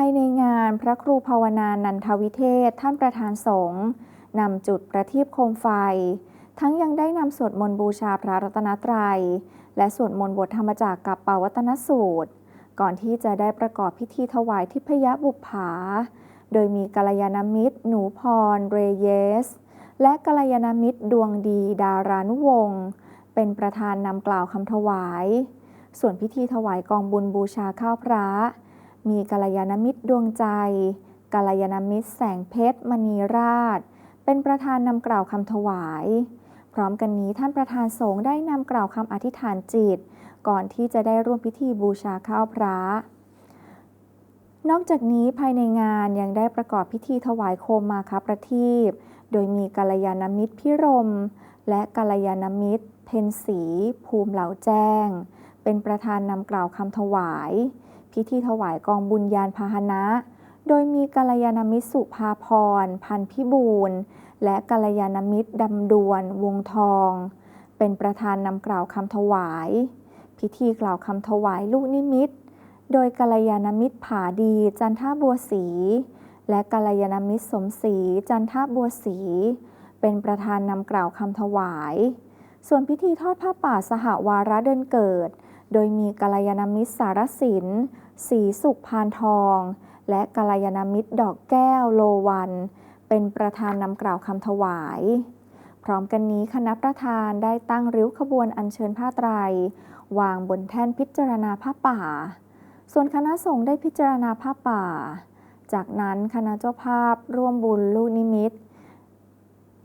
ภายในงานพระครูภาวนานันทวิเทศท่านประธานสงฆ์นำจุดประทีปโคมไฟ ทั้งยังได้นำสวดมนต์บูชาพระรัตนตรัย และสวดมนต์บทธรรมจากกับปาวัตนสูตร ก่อนที่จะได้ประกอบพิธีถวายทิพยบุปผา โดยมีกัลยาณมิตร หนูพร เรเยส และกัลยาณมิตรดวงดีดารานุวงศ์เป็นประธานนำกล่าวคำถวาย ส่วนพิธีถวายกองบุญบูชาข้าวพระ มีกัลยาณมิตรดวงใจกัลยาณมิตรแสงเพชรมณีราช เป็นประธานนำกล่าวคำถวาย พร้อมกันนี้ท่านประธานสงฆ์ได้นำกล่าวคำอธิษฐานจิต ก่อนที่จะได้ร่วมพิธีบูชาข้าวพระ นอกจากนี้ภายในงานยังได้ประกอบพิธีถวายโคมมาคประทีปโดยมีกัลยาณมิตรพิรม และกัลยาณมิตรเพนสี ภูมิเหลาแจ้ง เป็นประธานนำกล่าวคำถวาย พิธีถวายกองบุญญาณพาหนะ โดยมีกัลยาณมิตรสุภาพร พันพิบูลและกัลยาณมิตรดำดวน วงทอง เป็นประธานนำกล่าวคำถวาย พิธีกล่าวคำถวายลูกนิมิต โดยกัลยาณมิตรผาดีจันทบัวศรีและกัลยาณมิตรสมศรีจันทบัวศรีเป็นประธานนำกล่าวคำถวาย ส่วนพิธีทอดผ้าป่าสหวาระเดือนเกิด โดยมีกัลยาณมิตรสารสินศรีสุขพานทอง และกัลยาณมิตรดอกแก้วโลวัน เป็นประธานนำกล่าวคำถวาย พร้อมกันนี้คณะประธานได้ตั้งริ้วขบวนอัญเชิญผ้าไตร วางบนแท่นพิจารณาผ้าป่า ส่วนคณะสงฆ์ได้พิจารณาผ้าป่า จากนั้นคณะเจ้าภาพร่วมบุญลูกนิมิต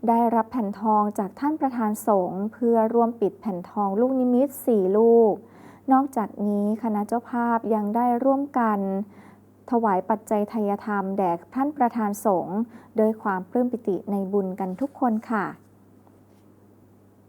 ได้รับแผ่นทองจากท่านประธานสงฆ์เพื่อร่วมปิดแผ่นทองลูกนิมิตสี่ลูก นอกจากนี้คณะเจ้าภาพยังได้ร่วมกัน ถวายปัจจัยทายธรรมแด่ท่านประธานสงฆ์โดยความปลื้มปิติในบุญกันทุกคนค่ะ